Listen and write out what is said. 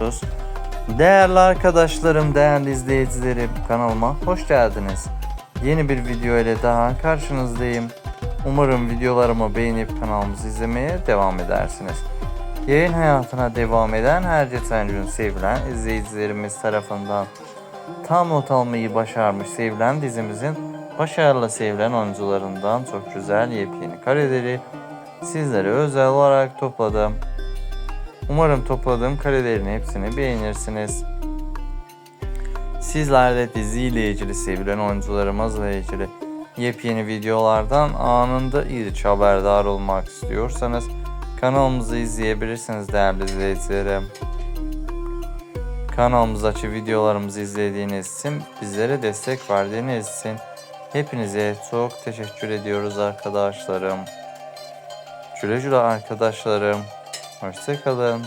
bekliyoruz. Değerli arkadaşlarım, değerli izleyicilerim kanalıma hoş geldiniz. Yeni bir video ile daha karşınızdayım. Umarım videolarımı beğenip kanalımızı izlemeye devam edersiniz. Yayın hayatına devam eden her geçen sevilen izleyicilerimiz tarafından tam not almayı başarmış sevilen dizimizin başarılı sevilen oyuncularından çok güzel yepyeni kareleri sizlere özel olarak topladım. Umarım topladığım karelerin hepsini beğenirsiniz. Sizler de diziyle ilgili sevilen oyuncularımızla ilgili yepyeni videolardan anında ilk haberdar olmak istiyorsanız kanalımızı izleyebilirsiniz değerli izleyicilerim. Kanalımızdaki videolarımızı izlediğiniz için, bizlere destek verdiğiniz için hepinize çok teşekkür ediyoruz arkadaşlarım. Güle güle arkadaşlarım. Hoşçakalın.